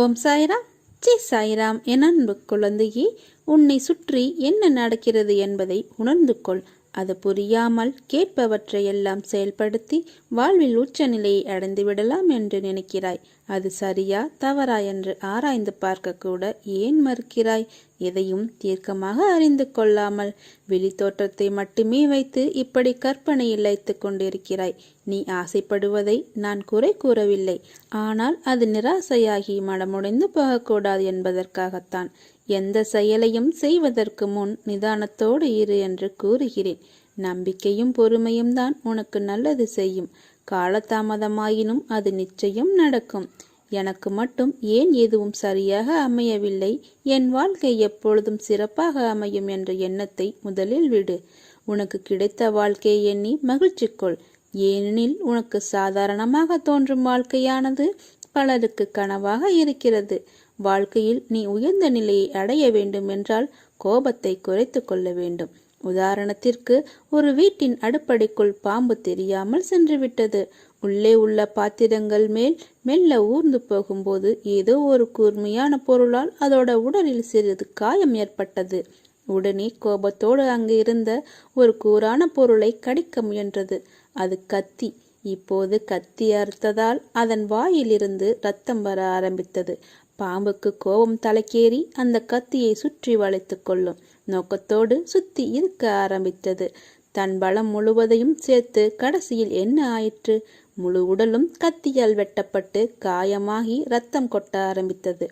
ஓம் சாய்ராம். ஜி சாய்ராம் என் அன்பு குழந்தையே உன்னை சுற்றி என்ன நடக்கிறது என்பதை உணர்ந்து கொள். அது புரியாமல் கேட்பவற்றையெல்லாம் செயல்படுத்தி வாழ்வில் உச்சநிலையை அடைந்து விடலாம் என்று நினைக்கிறாய். அது சரியா தவறா என்று ஆராய்ந்து பார்க்க கூட ஏன் மறுக்கிறாய்? எதையும் தீர்க்கமாக அறிந்து கொள்ளாமல் வெளி தோற்றத்தை மட்டுமே வைத்து இப்படி கற்பனையில் இழைத்துக் கொண்டிருக்கிறாய். நீ ஆசைப்படுவதை நான் குறை கூறவில்லை. ஆனால் அது நிராசையாகி மனமுடைந்து போகக்கூடாது என்பதற்காகத்தான். எந்த செயலையும் செய்வதற்கு முன் நிதானத்தோடு இரு என்று கூறுகிறேன். நம்பிக்கையும் பொறுமையும் தான் உனக்கு நல்லது செய்யும். காலதாமதமாயினும் அது நிச்சயம் நடக்கும். எனக்கு மட்டும் ஏன் எதுவும் சரியாக அமையவில்லை? என் வாழ்க்கை எப்பொழுதும் சிறப்பாக அமையும் என்ற எண்ணத்தை முதலில் விடு. உனக்கு கிடைத்த வாழ்க்கையை எண்ணி மகிழ்ச்சி கொள் ஏனெனில் உனக்கு சாதாரணமாக தோன்றும் வாழ்க்கையானது பலருக்கு கனவாக இருக்கிறது. வாழ்க்கையில் நீ உயர்ந்த நிலையை அடைய வேண்டும் என்றால் கோபத்தை குறைத்து கொள்ள வேண்டும். உதாரணத்திற்கு ஒரு வீட்டின் அடுப்படைக்குள் பாம்பு தெரியாமல் சென்றுவிட்டது. உள்ளே உள்ள பாத்திரங்கள் மேல் மெல்ல ஊர்ந்து போகும்போது ஏதோ ஒரு கூர்மையான பொருளால் அதோட உடலில் சிறிது காயம் ஏற்பட்டது. உடனே கோபத்தோடு அங்கு இருந்த ஒரு கூரான பொருளை கடிக்க முயன்றது. அது கத்தி. இப்போது கத்தி அறுத்ததால் அதன் வாயிலிருந்து ரத்தம் வர ஆரம்பித்தது. பாம்புக்கு கோபம் தலைக்கேறி அந்த கத்தியை சுற்றி வளைத்து கொள்ளும். நோக்கத்தோடு சுத்தி இருக்க ஆரம்பித்தது. தன் பலம் முழுவதையும் சேர்த்து கடைசியில் என்ன ஆயிற்று? முழு உடலும் கத்தியால் வெட்டப்பட்டு காயமாகி ரத்தம் கொட்ட ஆரம்பித்தது.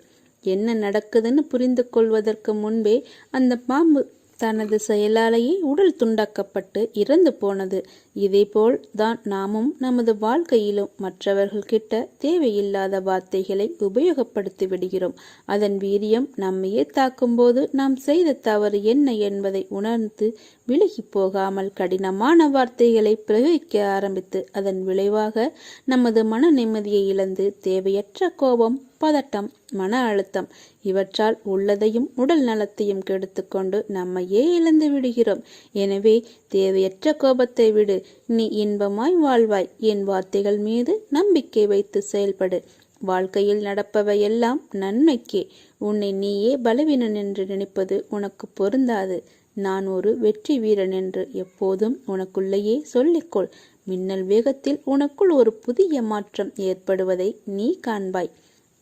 என்ன நடக்குதுன்னு புரிந்து கொள்வதற்கு முன்பே அந்த பாம்பு தனது செயலாலேயே உடல் துண்டாக்கப்பட்டு இறந்து போனது. இதேபோல் தான் நாமும் நமது வாழ்க்கையிலும் மற்றவர்கள்கிட்ட தேவையில்லாத வார்த்தைகளை உபயோகப்படுத்தி விடுகிறோம். அதன் வீரியம் நம்மையே தாக்கும்போது நாம் செய்த தவறு என்ன என்பதை உணர்ந்து விலகி போகாமல் கடினமான வார்த்தைகளை பிரயோகிக்க ஆரம்பித்து அதன் விளைவாக நமது மன நிம்மதியை இழந்து தேவையற்ற கோபம் பதட்டம் மன அழுத்தம் இவற்றால் உள்ளதையும் உடல் நலத்தையும் கெடுத்துக்கொண்டு நம்மையே இழந்து விடுகிறோம். எனவே தேவையற்ற கோபத்தை விடு நீ இன்பமாய் வாழ்வாய். என் வார்த்தைகள் மீது நம்பிக்கை வைத்து செயல்படு. வாழ்க்கையில் நடப்பவை எல்லாம் நன்மைக்கே. உன்னை நீயே பலவீனன் என்று நினைப்பது உனக்கு பொருந்தாது. நான் ஒரு வெற்றி வீரன் என்று எப்போதும் உனக்குள்ளேயே சொல்லிக்கொள். மின்னல் வேகத்தில் உனக்குள் ஒரு புதிய மாற்றம் ஏற்படுவதை நீ காண்பாய்.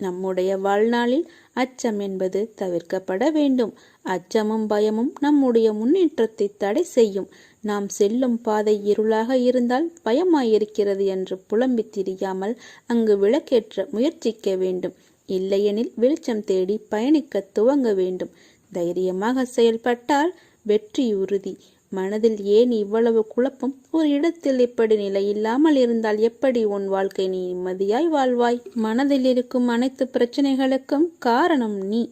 நம்முடைய வாழ்நாளில் அச்சம் என்பது தவிர்க்கப்பட வேண்டும். அச்சமும் பயமும் நம்முடைய முன்னேற்றத்தை தடை செய்யும். நாம் செல்லும் பாதை இருளாக இருந்தால் பயமாயிருக்கிறது என்று புலம்பி திரியாமல் அங்கு விளக்கேற்ற முயற்சிக்க வேண்டும். இல்லையெனில் வெளிச்சம் தேடி பயணிக்க துவங்க வேண்டும். தைரியமாக செயல்பட்டால் வெற்றி உறுதி. மனதில் ஏன் இவ்வளவு குழப்பம்? ஒரு இடத்தில் இப்படி நிலை இல்லாமல் இருந்தால் எப்படி உன் வாழ்க்கை நீ நிம்மதியாய் வாழ்வாய்? மனதில் இருக்கும் அனைத்து பிரச்சனைகளுக்கும் காரணம் நீ.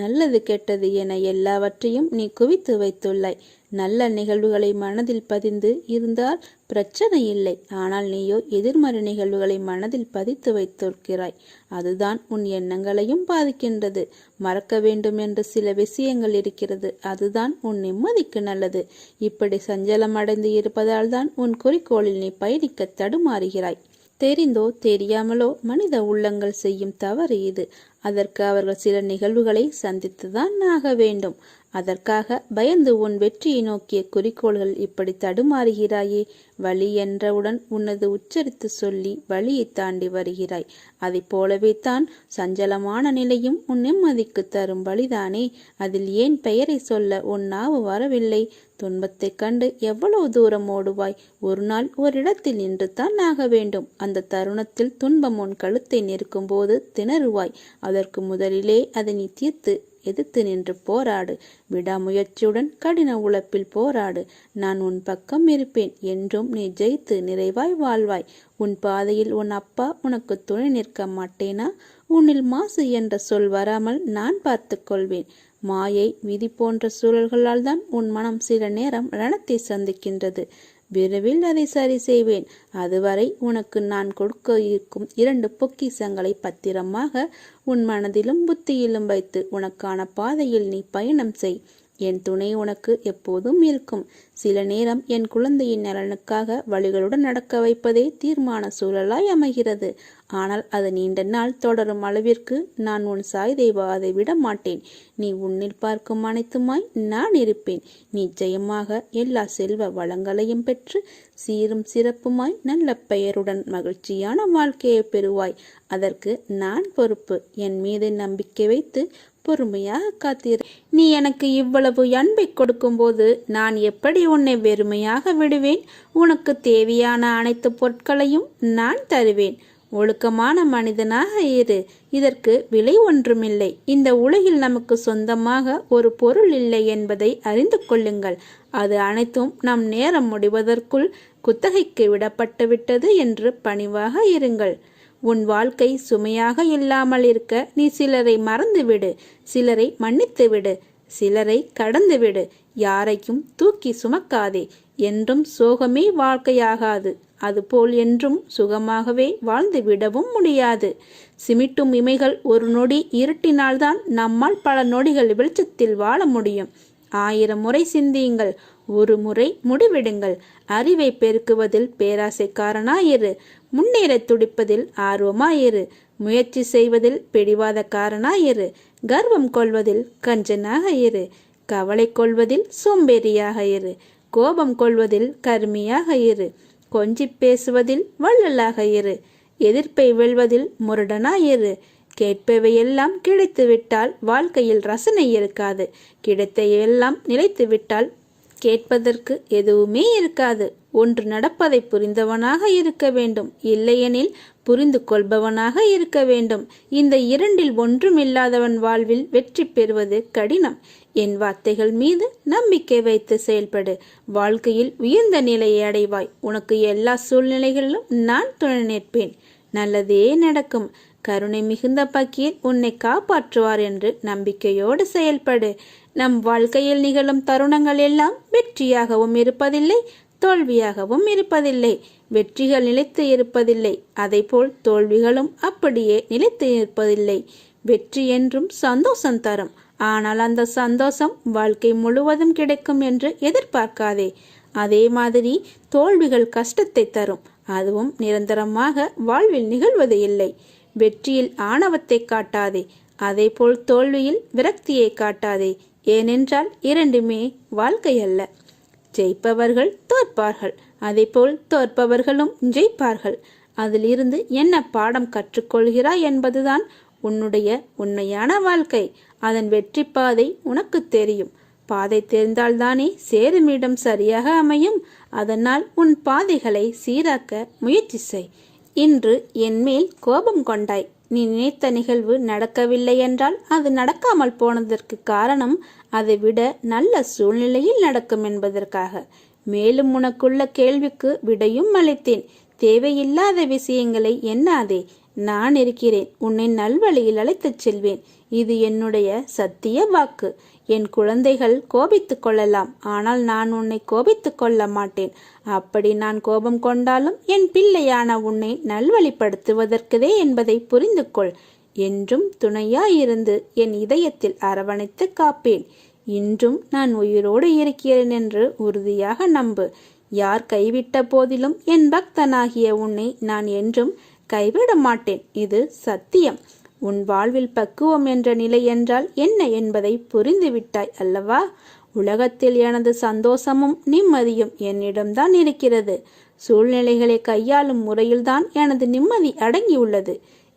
நல்லது கெட்டது என எல்லாவற்றையும் நீ குவித்து வைத்துள்ளாய். நல்ல நிகழ்வுகளை மனதில் பதிந்து இருந்தால் பிரச்சனை இல்லை. ஆனால் நீயோ எதிர்மறை நிகழ்வுகளை மனதில் பதித்து வைத்திருக்கிறாய். அதுதான் உன் எண்ணங்களையும் பாதிக்கின்றது. மறக்க வேண்டும் என்று சில விஷயங்கள் இருக்கிறது. அதுதான் உன் நிம்மதிக்கு நல்லது. இப்படி சஞ்சலம் அடைந்து இருப்பதால் தான் உன் குறிக்கோளில் நீ பயணிக்க தடுமாறுகிறாய். தெரிந்தோ தெரியாமலோ மனித உள்ளங்கள் செய்யும் தவறு இது. அதற்கு அவர்கள் சில நிகழ்வுகளை சந்தித்துதான் ஆக வேண்டும். அதற்காக பயந்து உன் வெற்றியை நோக்கிய குறிக்கோள்கள் இப்படி தடுமாறுகிறாயே. வழி என்றவுடன் உனது உச்சரித்து சொல்லி வழியை தாண்டி வருகிறாய். அதை போலவே தான் சஞ்சலமான நிலையும் உன் நிம்மதிக்கு தரும் வழிதானே. அதில் ஏன் பெயரை சொல்ல உன் நாவு வரவில்லை? துன்பத்தைக் கண்டு எவ்வளவு தூரம் ஓடுவாய்? ஒரு நாள் ஓரிடத்தில் நின்று தான் ஆக வேண்டும். அந்த தருணத்தில் துன்பம் உன் கழுத்தை நிற்கும் போது திணறுவாய். அதற்கு முதலிலே அதை நீ தீர்த்து எதிர்த்து நின்று போராடு. விடாமுயற்சியுடன் கடின உழைப்பில் போராடு. நான் உன் பக்கம் இருப்பேன். என்றும் நீ ஜெயித்து நிறைவாய் வாழ்வாய். உன் பாதையில் உன் அப்பா உனக்கு துணை நிற்க மாட்டேனா? உன்னில் மாசு என்ற சொல் வராமல் நான் பார்த்து கொள்வேன். மாயை விதி போன்ற சூழல்களால் தான் உன் மனம் சில நேரம் ரணத்தை சந்திக்கின்றது. விரைவில் அதை சரி செய்வேன். அதுவரை உனக்கு நான் கொடுக்க இருக்கும் இரண்டு பொக்கிசங்களை பத்திரமாக உன் மனதிலும் புத்தியிலும் வைத்து உனக்கான பாதையில் நீ பயணம் செய். என் துணை உனக்கு எப்போதும் இருக்கும். சில நேரம் என் குழந்தையின் நலனுக்காக வழிகளுடன் நடக்க வைப்பதே தீர்மான சூழலாய் அமைகிறது. ஆனால் அது நீண்ட நாள் தொடரும் அளவிற்கு நான் உன் சாய் தேவா அதை விட மாட்டேன். நீ உன்னில் பார்க்கும் அனைத்துமாய் நான் இருப்பேன். நிச்சயமாக எல்லா செல்வ வளங்களையும் பெற்று சீரும் சிறப்புமாய் நல்ல பெயருடன் மகிழ்ச்சியான வாழ்க்கையை பெறுவாய். அதற்கு நான் பொறுப்பு. என் மீது நம்பிக்கை வைத்து பொறுமையாக காத்திரு. நீ எனக்கு இவ்வளவு அன்பை கொடுக்கும்போது நான் எப்படி உன்னை வெறுமையாக விடுவேன்? உனக்கு தேவையான அனைத்து பொருட்களையும் நான் தருவேன். ஒழுக்கமான மனிதனாக இரு. இதற்கு விலை ஒன்றுமில்லை. இந்த உலகில் நமக்கு சொந்தமாக ஒரு பொருள் இல்லை என்பதை அறிந்து கொள்ளுங்கள். அது அனைத்தும் நம் நேரம் முடிவதற்குள் குத்தகைக்கு விடப்பட்டுவிட்டது என்று பணிவாக இருங்கள். உன் வாழ்க்கை சுமையாக இல்லாமல் இருக்க நீ சிலரை மறந்துவிடு சிலரை மன்னித்துவிடு சிலரை கடந்துவிடு யாரையும் தூக்கி சுமக்காதே. என்றும் சோகமே வாழ்க்கையாகாது. அதுபோல் என்றும் சுகமாகவே வாழ்ந்து விடவும் முடியாது. சிமிட்டும் இமைகள் ஒரு நொடி இருட்டினால்தான் நம்மால் பல நொடிகள் வெளிச்சத்தில் வாழ முடியும். ஆயிரம் முறை சிந்தியுங்கள் ஒரு முறை முடிவிடுங்கள். அறிவை பெருக்குவதில் பேராசைக்காரனாயிரு. முன்னேற துடிப்பதில் ஆர்வமாயிரு. முயற்சி செய்வதில் பிடிவாதக்காரனாயிரு. கர்வம் கொள்வதில் கஞ்சனாக இரு கவலை கொள்வதில் சோம்பேறியாக இரு கோபம் கொள்வதில் கருமியாக இரு கொஞ்சி பேசுவதில் வள்ளலாக இரு எதிர்ப்பை வெல்வதில் முரடனாயிரு. கேட்பவையெல்லாம் கிடைத்துவிட்டால் வாழ்க்கையில் ரசனை இருக்காது. கிடைத்தையெல்லாம் நிலைத்துவிட்டால் கேட்பதற்கு எதுவுமே இருக்காது. ஒன்று நடப்பதை புரிந்தவனாக இருக்க வேண்டும். இல்லையெனில் புரிந்து கொள்பவனாக இருக்க வேண்டும். இந்த இரண்டில் ஒன்றும் இல்லாதவன் வாழ்வில் வெற்றி பெறுவது கடினம். என் வார்த்தைகள் மீது நம்பிக்கை வைத்து செயல்படு. வாழ்க்கையில் உயர்ந்த நிலையை அடைவாய். உனக்கு எல்லா சூழ்நிலைகளிலும் நான் துணை நிற்பேன். நல்லதே நடக்கும். கருணை மிகுந்த பக்கீர் உன்னை காப்பாற்றுவார் என்று நம்பிக்கையோடு செயல்படு. நம் வாழ்க்கையில் நிகழும் தருணங்கள் எல்லாம் வெற்றியாகவும் இருப்பதில்லை தோல்வியாகவும் இருப்பதில்லை. வெற்றிகள் நிலைத்து இருப்பதில்லை போல் தோல்விகளும் அப்படியே நிலைத்து இருப்பதில்லை வெற்றி என்றும் சந்தோஷம் தரும். ஆனால் அந்த சந்தோஷம் வாழ்க்கை முழுவதும் கிடைக்கும் என்று எதிர்பார்க்காதே. அதே மாதிரி தோல்விகள் கஷ்டத்தை தரும். அதுவும் நிரந்தரமாக வாழ்வில் நிகழ்வது இல்லை. வெற்றியில் ஆணவத்தை காட்டாதே. அதேபோல் தோல்வியில் விரக்தியை காட்டாதே. ஏனென்றால் இரண்டுமே வாழ்க்கை அல்ல ஜெயிப்பவர்கள் தோற்பார்கள். அதேபோல் தோற்பவர்களும் ஜெயிப்பார்கள். அதிலிருந்து என்ன பாடம் கற்றுக்கொள்கிறாய் என்பதுதான் உன்னுடைய உண்மையான வாழ்க்கை. அதன் வெற்றி பாதை உனக்கு தெரியும். பாதை தெரிந்தால்தானே சேருமிடம் சரியாக அமையும். அதனால் உன் பாதைகளை சீராக்க முயற்சி செய். இன்று என்மேல் கோபம் கொண்டாய். நீ நினைத்த நிகழ்வு நடக்கவில்லை என்றால் அது நடக்காமல் போனதற்கு காரணம் அதை விட நல்ல சூழ்நிலையில் நடக்கும் என்பதற்காக. மேலும் உனக்குள்ள கேள்விக்கு விடையும் அளித்தேன். தேவையில்லாத விஷயங்களை எண்ணாதே. நான் இருக்கிறேன். உன்னை நல்வழியில் அழைத்துச் செல்வேன். இது என்னுடைய சத்திய வாக்கு. என் குழந்தைகள் கோபித்துக் கொள்ளலாம். ஆனால் நான் உன்னை கோபித்துக் கொள்ள மாட்டேன். அப்படி நான் கோபம் கொண்டாலும் என் பிள்ளையான உன்னை நல்வழிப்படுத்துவதற்குதே என்பதை புரிந்து கொள் என்றும் துணையாயிருந்து என் இதயத்தில் அரவணைத்து காப்பேன். இன்றும் நான் உயிரோடு இருக்கிறேன் என்று உறுதியாக நம்பு. யார் கைவிட்ட போதிலும் என் பக்தனாகிய உன்னை நான் என்றும் கைவிட மாட்டேன் இது சத்தியம். உன் வாழ்வில் பக்குவம் என்ற நிலை என்றால் என்ன என்பதை புரிந்துவிட்டாய் அல்லவா? உலகத்தில் எனது சந்தோஷமும் நிம்மதியும் என்னிடம்தான் இருக்கிறது. சூழ்நிலைகளை கையாளும் முறையில்தான் எனது நிம்மதி அடங்கியுள்ளது.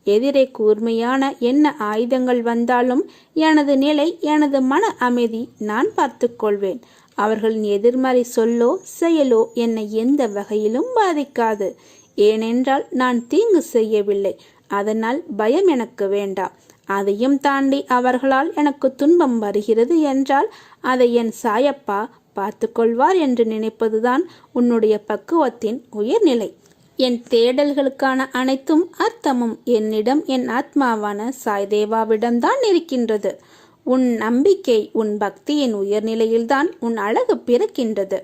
எதிரே கூர்மையான என்ன ஆயுதங்கள் வந்தாலும் எனது நிலை எனது மன அமைதி நான் பார்த்து கொள்வேன் அவர்களின் எதிர்மறை சொல்லோ செயலோ என்னை எந்த வகையிலும் பாதிக்காது. ஏனென்றால் நான் தீங்கு செய்யவில்லை. அதனால் பயம் எனக்கு வேண்டாம். அதையும் தாண்டி அவர்களால் எனக்கு துன்பம் வருகிறது என்றால் அதை என் சாயப்பா பார்த்து கொள்வார் என்று நினைப்பதுதான் உன்னுடைய பக்குவத்தின் உயர்நிலை. என் தேடல்களுக்கான அனைத்தும் அர்த்தமும் என்னிடம் என் ஆத்மாவான சாய்தேவாவிடம்தான் இருக்கின்றது. உன் நம்பிக்கை உன் பக்தியின் உயர்நிலையில்தான் உன் அழகு பிறக்கின்றது.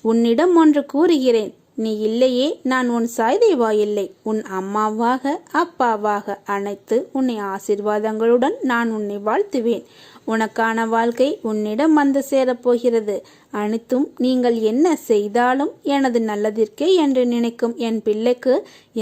உன்னிடம் ஒன்று கூறுகிறேன். நீ இல்லையே நான் உன் சாய்தேவா இல்லை உன் அம்மாவாக அப்பாவாக அனைத்து உன்னை ஆசிர்வாதங்களுடன் நான் உன்னை வாழ்த்துவேன். உனக்கான வாழ்க்கை உன்னிடம் வந்து சேரப்போகிறது. அனைத்தும் நீங்கள் என்ன செய்தாலும் எனது நல்லதிற்கே என்று நினைக்கும் என் பிள்ளைக்கு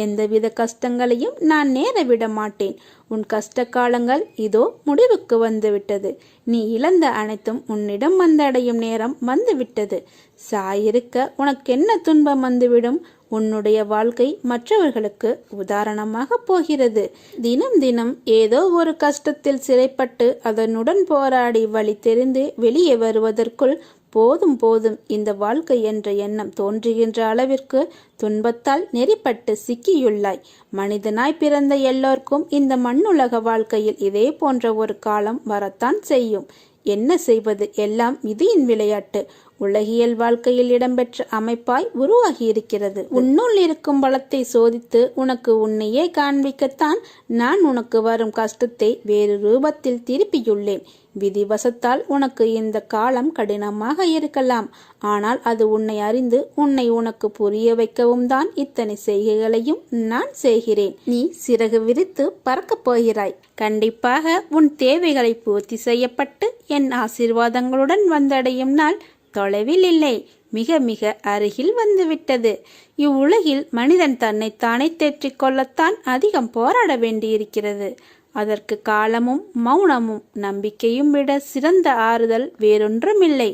எந்தவித கஷ்டங்களையும் நான் நேர விட மாட்டேன் உன் கஷ்ட காலங்கள் இதோ முடிவுக்கு வந்துவிட்டது. நீ இழந்த அனைத்தும் உன்னிடம் வந்தடையும் நேரம் வந்துவிட்டது. சாயிருக்க உனக்கென்ன துன்பம் வந்துவிடும்? உன்னுடைய வாழ்க்கை மற்றவர்களுக்கு உதாரணமாக போகிறது. தினம் தினம் ஏதோ ஒரு கஷ்டத்தில் சிறைப்பட்டு அதனுடன் போராடி வழி தெரிந்து வெளியே வருவதற்குள் போதும் போதும் இந்த வாழ்க்கை என்ற எண்ணம் தோன்றுகின்ற அளவிற்கு துன்பத்தால் நெறிப்பட்டு சிக்கியுள்ளாய். மனிதனாய் பிறந்த எல்லோருக்கும் இந்த மண்ணுலக வாழ்க்கையில் இதே போன்ற ஒரு காலம் வரத்தான் செய்யும். என்ன செய்வது? எல்லாம் விதியின் விளையாட்டு. உலகியல் வாழ்க்கையில் இடம்பெற்ற அமைப்பாய் உருவாகி இருக்கிறது உன்னுள் இருக்கும் பலத்தை சோதித்து உனக்கு உன்னையே காண்பிக்கத்தான் நான் உனக்கு வரும் கஷ்டத்தை வேறு ரூபத்தில் திருப்பியுள்ளேன். விதிவசத்தால் உனக்கு இந்த காலம் கடினமாக இருக்கலாம். ஆனால் அது உன்னை அறிந்து உன்னை உனக்கு புரிய வைக்கவும் தான் இத்தனை செய்கைகளையும் நான் செய்கிறேன். நீ சிறகு விரித்து பறக்கப் போகிறாய். கண்டிப்பாக உன் தேவைகளை பூர்த்தி செய்யப்பட்டு என் ஆசீர்வாதங்களுடன் வந்தடையும் நாள் தொலைவில் இல்லை. மிக மிக அருகில் வந்துவிட்டது. இவ்வுலகில் மனிதன் தன்னைத்தானே தேற்றிக் கொள்ளத்தான் அதிகம் போராட வேண்டியிருக்கிறது. அதற்கு காலமும் மௌனமும் நம்பிக்கையும் விட சிறந்த ஆறுதல் வேறொன்றுமில்லை.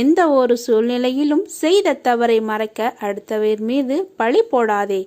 எந்த ஒரு சூழ்நிலையிலும் செய்த தவறை மறைக்க அடுத்தவர் மீது பழி போடாதே.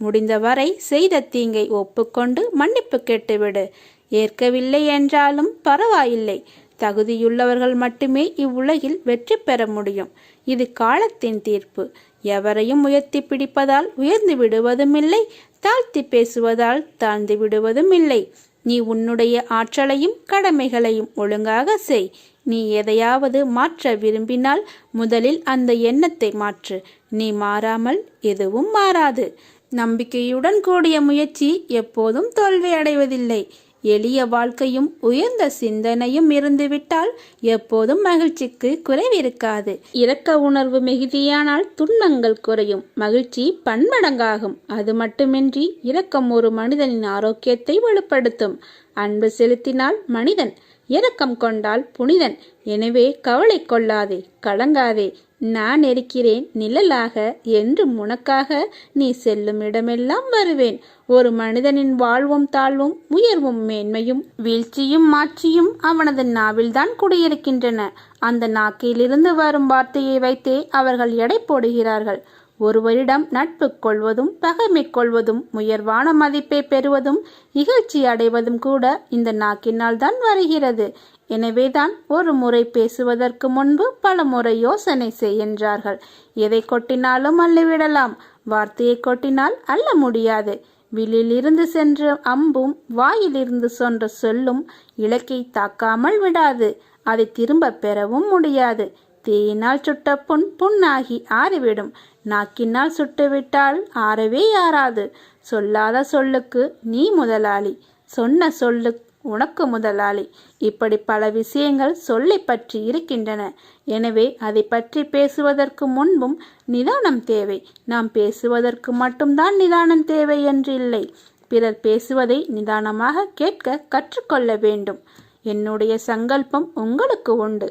முடிந்தவரை செய்த தீங்கை ஒப்புக்கொண்டு மன்னிப்பு கேட்டுவிடு. ஏற்கவில்லை என்றாலும் பரவாயில்லை. தகுதியுள்ளவர்கள் மட்டுமே இவ்வுலகில் வெற்றி பெற முடியும். இது காலத்தின் தீர்ப்பு. எவரையும் உயர்த்தி பிடிப்பதால் உயர்ந்து விடுவதுமில்லை. தாழ்த்தி பேசுவதால் தாழ்ந்து விடுவதும் இல்லை நீ உன்னுடைய ஆற்றலையும் கடமைகளையும் ஒழுங்காக செய். நீ எதையாவது மாற்ற விரும்பினால் முதலில் அந்த எண்ணத்தை மாற்று. நீ மாறாமல் எதுவும் மாறாது. நம்பிக்கையுடன் கூடிய முயற்சி எப்போதும் தோல்வி அடைவதில்லை எளிய வாழ்க்கையும் உயர்ந்த சிந்தனையும் இருந்துவிட்டால் எப்போதும் மகிழ்ச்சிக்கு குறைவிருக்காது இரக்க உணர்வு மிகுதியானால் துன்பங்கள் குறையும். மகிழ்ச்சி பன்மடங்காகும். அது மட்டுமின்றி இரக்கம் ஒரு மனிதனின் ஆரோக்கியத்தை வலுப்படுத்தும் அன்பு செலுத்தினால் மனிதன் இரக்கம் கொண்டால் புனிதன். எனவே கவலை கொள்ளாதே கலங்காதே. நான் இருக்கிறேன் நிழலாக என்று உனக்காக நீ செல்லும் இடமெல்லாம் வருவேன். ஒரு மனிதனின் வாழ்வும் தாழ்வும் உயர்வும் மேன்மையும் வீழ்ச்சியும் மாட்சியும் அவனது நாவில்தான் குடியிருக்கின்றன. அந்த நாக்கிலிருந்து வரும் வார்த்தையை வைத்தே அவர்கள் எடை போடுகிறார்கள். ஒருவரிடம் நட்பு கொள்வதும் பகைமை கொள்வதும் உயர்வான மதிப்பை பெறுவதும் இகழ்ச்சி அடைவதும் கூட இந்த நாக்கினால் தான் வருகிறது. எனவேதான் ஒரு முறை பேசுவதற்கு முன்பு பல முறை யோசனை செய் என்றார்கள் எதை கொட்டினாலும் அள்ளிவிடலாம் வார்த்தையை கொட்டினால் அள்ள முடியாது. வில்லிலிருந்து சென்ற அம்பும் வாயிலிருந்து சென்ற சொல்லும் இலக்கை தாக்காமல் விடாது. அதை திரும்ப பெறவும் முடியாது. தீயினால் சுட்ட புண் புண்ணாகி ஆறிவிடும். நாக்கினால் சுட்டுவிட்டால் ஆறவே ஆறாது. சொல்லாத சொல்லுக்கு நீ முதலாளி. சொன்ன சொல்லு உனக்கு முதலாளி. இப்படி பல விஷயங்கள் சொல்லை பற்றி இருக்கின்றன. எனவே அதை பற்றி பேசுவதற்கு முன்பும் நிதானம் தேவை. நாம் பேசுவதற்கு மட்டும்தான் நிதானம் தேவை என்று இல்லை. பிறர் பேசுவதை நிதானமாக கேட்க கற்றுக்கொள்ள வேண்டும். என்னுடைய சங்கல்பம் உங்களுக்கு உண்டு.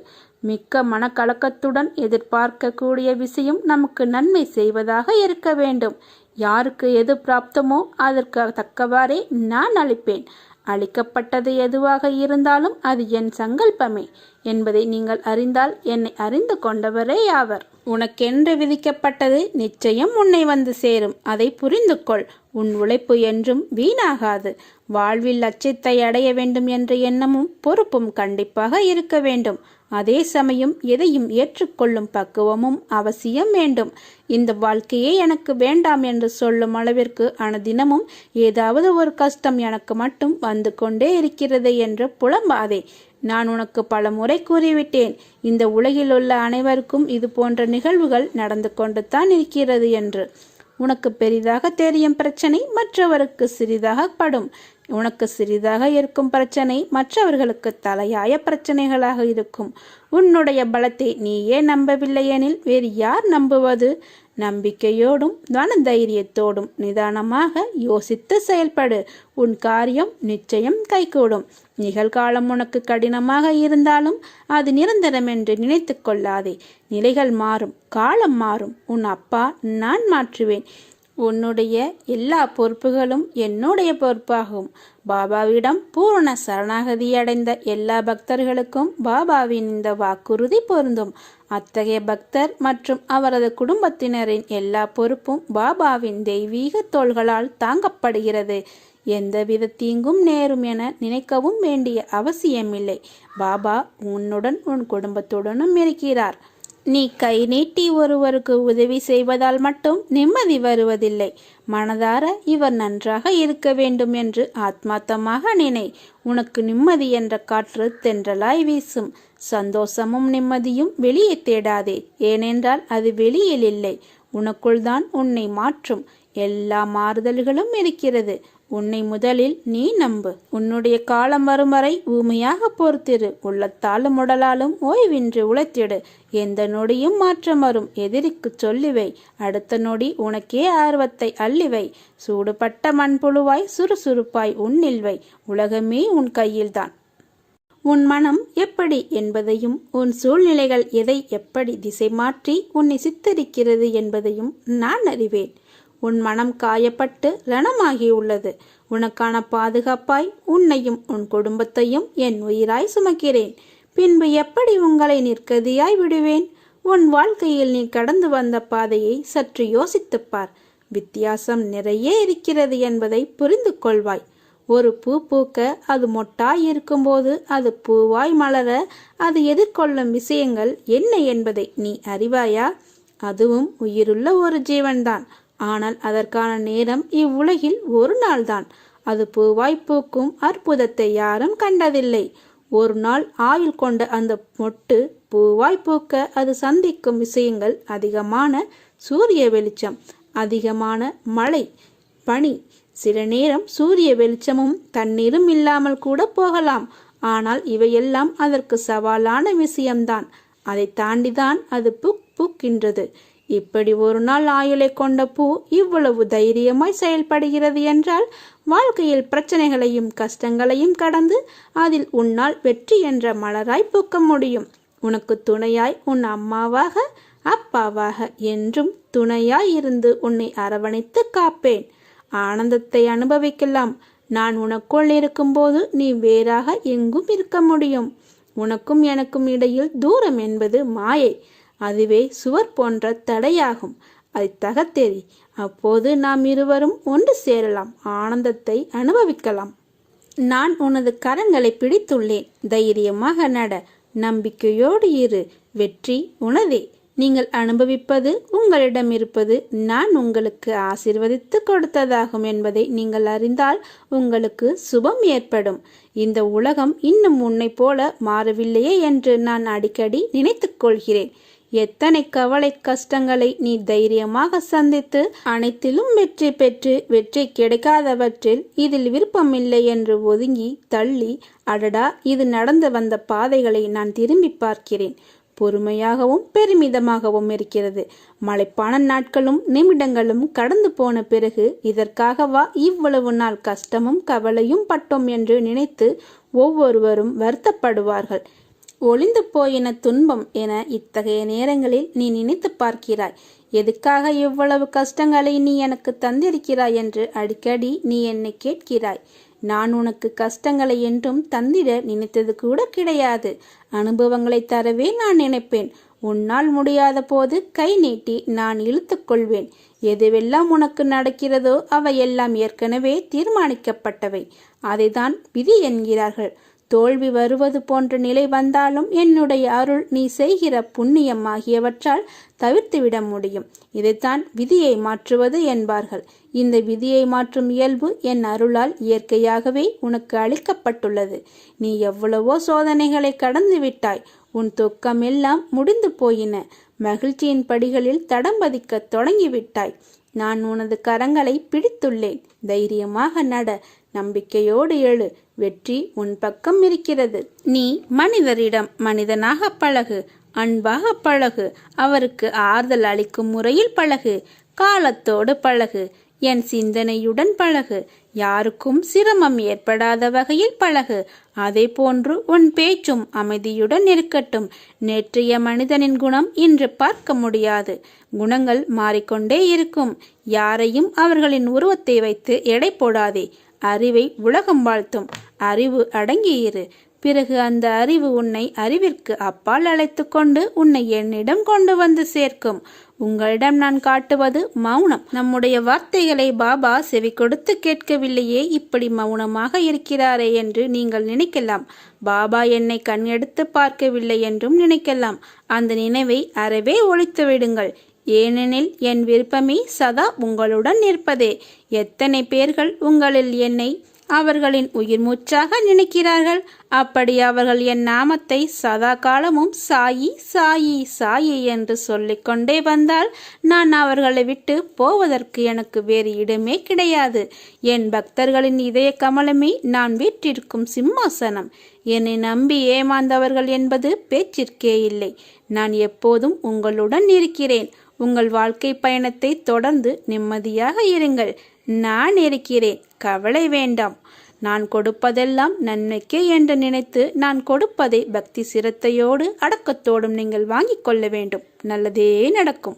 மிக்க மனக்கலக்கத்துடன் எதிர்பார்க்கக்கூடிய விஷயம் நமக்கு நன்மை செய்வதாக இருக்க வேண்டும். யாருக்கு எது பிராப்தமோ அதற்கு தக்கவாறே நான் அளிப்பேன். அளிக்கப்பட்டது எதுவாக இருந்தாலும் அது என் சங்கல்பமே என்பதை நீங்கள் அறிந்தால் என்னை அறிந்து கொண்டவரே ஆவர் உனக்கென்று விதிக்கப்பட்டது நிச்சயம் உன்னை வந்து சேரும். அதை புரிந்து கொள் உன் உழைப்பு என்றும் வீணாகாது. வாழ்வில் லட்சியத்தை அடைய வேண்டும் என்ற எண்ணமும் பொறுப்பும் கண்டிப்பாக இருக்க வேண்டும். அதே சமயம் எதையும் ஏற்றுக்கொள்ளும் பக்குவமும் அவசியம் வேண்டும். இந்த வாழ்க்கையே எனக்கு வேண்டாம் என்று சொல்லும் அளவிற்கு அனுதினமும் ஏதாவது ஒரு கஷ்டம் எனக்கு மட்டும் வந்து கொண்டே இருக்கிறது என்று புலம்பாதே. நான் உனக்கு பல முறை கூறிவிட்டேன். இந்த உலகில் உள்ள அனைவருக்கும் இது போன்ற நிகழ்வுகள் நடந்து கொண்டு தான் இருக்கிறது என்று. உனக்கு பெரிதாக தெரியும் பிரச்சனை மற்றவருக்கு சிறிதாக படும். உனக்கு சிறிதாக இருக்கும் பிரச்சனை மற்றவர்களுக்கு தலையாய பிரச்சனைகளாக இருக்கும். உன்னுடைய பலத்தை நீயே நம்பவில்லையெனில் வேறு யார் நம்புவது? நம்பிக்கையோடும் மன தைரியத்தோடும் நிதானமாக யோசித்து செயல்படு. உன் காரியம் நிச்சயம் கைகூடும். நிகழ்காலம் உனக்கு கடினமாக இருந்தாலும் அது நிரந்தரம் என்று நினைத்து கொள்ளாதே. நிலைகள் மாறும் காலம் மாறும். உன் அப்பா நான் மாற்றுவேன். உன்னுடைய எல்லா பொறுப்புகளும் என்னுடைய பொறுப்பாகும். பாபாவிடம் பூரண சரணாகதி அடைந்த எல்லா பக்தர்களுக்கும் பாபாவின் இந்த வாக்குறுதி பொருந்தும். அத்தகைய பக்தர் மற்றும் அவரது குடும்பத்தினரின் எல்லா பொறுப்பும் பாபாவின் தெய்வீக தோள்களால் தாங்கப்படுகிறது. எந்தவித தீங்கும் நேரும் என நினைக்கவும் வேண்டிய அவசியமில்லை. பாபா உன்னுடன் உன் குடும்பத்துடனும் இருக்கிறார். நீ கை நீட்டி ஒருவருக்கு உதவி செய்வதால் மட்டும் நிம்மதி வருவதில்லை. மனதார இவர் நன்றாக இருக்க வேண்டும் என்று ஆத்மார்த்தமாக நினை. உனக்கு நிம்மதி என்ற காற்று தென்றலாய் வீசும். சந்தோஷமும் நிம்மதியும் வெளியே தேடாதே. ஏனென்றால் அது வெளியில் இல்லை. உனக்குள்தான் உன்னை மாற்றும். எல்லா மாறுதல்களும் இருக்கிறது. உன்னை முதலில் நீ நம்பு. உன்னுடைய காலம் வரும் வரை ஊமையாக பொறுத்திரு உள்ளத்தாலும் உடலாலும் ஓய்வின்றி உழைத்திடு. எந்த நொடியும் மாற்றம் வரும். எதிரிக்கு சொல்லிவை. அடுத்த நொடி உனக்கே ஆர்வத்தை அள்ளிவை. சூடுபட்ட மண்புழுவாய் சுறுசுறுப்பாய் உன்னில்வை உலகமே உன் கையில்தான். உன் மனம் எப்படி என்பதையும் உன் சூழ்நிலைகள் எதை எப்படி திசை மாற்றி உன்னை சித்தரிக்கிறது என்பதையும் நான் அறிவேன். உன் மனம் காயப்பட்டு ரணமாகியுள்ளது. உனக்கான பாதுகாப்பாய் உன்னையும் உன் குடும்பத்தையும் என் உயிராய் சுமக்கிறேன். பின்பு எப்படி உங்களை நிற்கதியாய் விடுவேன்? உன் வாழ்க்கையில் நீ கடந்து வந்த பாதையை சற்று யோசித்துப் பார். வித்தியாசம் நிறைய இருக்கிறது என்பதை புரிந்து கொள்வாய். ஒரு பூ பூக்க அது மொட்டாய் இருக்கும்போது அது பூவாய் மலர அது எதிர்கொள்ளும் விஷயங்கள் என்ன என்பதை நீ அறிவாயா? அதுவும் உயிருள்ள ஒரு ஜீவன்தான். ஆனால் அதற்கான நேரம் இவ்வுலகில் ஒரு நாள்தான். அது பூவாய் பூக்கும் அற்புதத்தை யாரும் கண்டதில்லை. ஒரு நாள் ஆயுள் கொண்ட அந்த மொட்டு பூவாய் பூக்க அது சந்திக்கும் விஷயங்கள் அதிகமான சூரிய வெளிச்சம் அதிகமான மழை பனி. சில நேரம் சூரிய வெளிச்சமும் தண்ணீரும் இல்லாமல் கூட போகலாம். ஆனால் இவையெல்லாம் அதற்கு சவாலான விஷயம்தான். அதை தாண்டிதான் அது புக் பூக்கின்றது. இப்படி ஒரு நாள் ஆயுளை கொண்ட பூ இவ்வளவு தைரியமாய் செயல்படுகிறது என்றால் வாழ்க்கையில் பிரச்சனைகளையும் கஷ்டங்களையும் கடந்து அதில் உன்னால் வெற்றி என்ற மலராய் பூக்க முடியும். உனக்கு துணையாய் உன் அம்மாவாக அப்பாவாக என்றும் துணையாய் இருந்து உன்னை அரவணைத்து காப்பேன். ஆனந்தத்தை அனுபவிக்கலாம். நான் உனக்குள் இருக்கும்போது நீ வேறாக எங்கும் இருக்க முடியும். உனக்கும் எனக்கும் இடையில் தூரம் என்பது மாயை. அதுவே சுவர் போன்ற தடையாகும். அதை தகத்தெறி அப்போது நாம் இருவரும் ஒன்று சேரலாம். ஆனந்தத்தை அனுபவிக்கலாம். நான் உனது கரங்களை பிடித்துள்ளேன். தைரியமாக நட. நம்பிக்கையோடு இரு. வெற்றி உனதே. நீங்கள் அனுபவிப்பது உங்களிடம் இருப்பது நான் உங்களுக்கு ஆசிர்வதித்து கொடுத்ததாகும் என்பதை நீங்கள் அறிந்தால் உங்களுக்கு சுபம் ஏற்படும். இந்த உலகம் இன்னும் உன்னை போல மாறவில்லையே என்று நான் அடிக்கடி நினைத்துக்கொள்கிறேன் எத்தனை கவலை கஷ்டங்களை நீ தைரியமாக சந்தித்து அனைத்திலும் வெற்றி பெற்று வெற்றி கிடைக்காதவற்றில் இதில் விருப்பமில்லை என்று ஒதுங்கி தள்ளி அடடா இது நடந்து வந்த பாதைகளை நான் திரும்பி பார்க்கிறேன். பொறுமையாகவும் பெருமிதமாகவும் இருக்கிறது. மலைப்பான நாட்களும் நிமிடங்களும் கடந்து போன பிறகு இதற்காகவா இவ்வளவு நாள் கஷ்டமும் கவலையும் பட்டோம் என்று நினைத்து ஒவ்வொருவரும் வருத்தப்படுவார்கள். ஒளிந்து போயின துன்பம் என இத்தகைய நேரங்களில் நீ நினைத்து பார்க்கிறாய். எதுக்காக இவ்வளவு கஷ்டங்களை நீ எனக்கு தந்திருக்கிறாய் என்று அடிக்கடி நீ என்னை கேட்கிறாய். நான் உனக்கு கஷ்டங்களை என்றும் தந்திட நினைத்தது கூட கிடையாது. அனுபவங்களை தரவே நான் நினைப்பேன். உன்னால் முடியாத போது கை நீட்டி நான் இழுத்துக்கொள்வேன் எதுவெல்லாம் உனக்கு நடக்கிறதோ அவையெல்லாம் ஏற்கனவே தீர்மானிக்கப்பட்டவை. அதைதான் விதி என்கிறார்கள். தோல்வி வருவது போன்ற நிலை வந்தாலும் என்னுடைய அருள் நீ செய்கிற புண்ணியம் ஆகியவற்றால் தவிர்த்துவிட முடியும். இதைத்தான் விதியை மாற்றுவது என்பார்கள். இந்த விதியை மாற்றும் இயல்பு என் அருளால் இயற்கையாகவே உனக்கு அளிக்கப்பட்டுள்ளது. நீ எவ்வளவோ சோதனைகளை கடந்து விட்டாய். உன் துக்கம் எல்லாம் முடிந்து போயின. மகிழ்ச்சியின் படிகளில் தடம் பதிக்க தொடங்கிவிட்டாய். நான் உனது கரங்களை பிடித்துள்ளேன். தைரியமாக நட. நம்பிக்கையோடு எழு. வெற்றி உன் பக்கம் இருக்கிறது. நீ மனிதரிடம் மனிதனாக பழகு அன்பாக பழகு அவருக்கு ஆறுதல் அளிக்கும் முறையில் பழகு காலத்தோடு பழகு என் சிந்தனையுடன் பழகு யாருக்கும் சிரமம் ஏற்படாத வகையில் பழகு. அதே போன்று உன் பேச்சும் அமைதியுடன் இருக்கட்டும். நேற்றைய மனிதனின் குணம் இன்று பார்க்க முடியாது. குணங்கள் மாறிக்கொண்டே இருக்கும். யாரையும் அவர்களின் உருவத்தை வைத்து எடை போடாதே. அறிவை உலகம் வாழ்த்தும். அறிவு அடங்கியிரு. பிறகு அந்த அறிவு உன்னை அறிவிற்கு அப்பால் அழைத்து கொண்டு உன்னை என்னிடம் கொண்டு வந்து சேர்க்கும். உங்களிடம் நான் காட்டுவது மௌனம். நம்முடைய வார்த்தைகளை பாபா செவி கொடுத்து கேட்கவில்லையே இப்படி மௌனமாக இருக்கிறாரே என்று நீங்கள் நினைக்கலாம். பாபா என்னை கண் எடுத்து பார்க்கவில்லை என்றும் நினைக்கலாம். அந்த நினைவை அறவே ஒழித்து விடுங்கள். ஏனெனில் என் விருப்பமே சதா உங்களுடன் இருப்பதே எத்தனை பேர்கள் உங்களில் என்னை அவர்களின் உயிர் மூச்சாக நினைக்கிறார்கள்? அப்படி அவர்கள் என் நாமத்தை சதா காலமும் சாயி சாயி சாயி என்று சொல்லிக்கொண்டே வந்தால் நான் அவர்களை விட்டு போவதற்கு எனக்கு வேறு இடமே கிடையாது. என் பக்தர்களின் இதய கமலமே நான் வீற்றிருக்கும் சிம்மாசனம். என்னை நம்பி ஏமாந்தவர்கள் என்பது பேச்சிற்கே இல்லை. நான் எப்போதும் உங்களுடன் இருக்கிறேன். உங்கள் வாழ்க்கை பயணத்தை தொடர்ந்து நிம்மதியாக இருங்கள். நான் இருக்கிறேன். கவலை வேண்டாம். நான் கொடுப்பதெல்லாம் நன்மைக்கே என்று நினைத்து நான் கொடுப்பதை பக்தி சிரத்தையோடு அடக்கத்தோடும் நீங்கள் வாங்கிக் கொள்ள வேண்டும். நல்லதே நடக்கும்.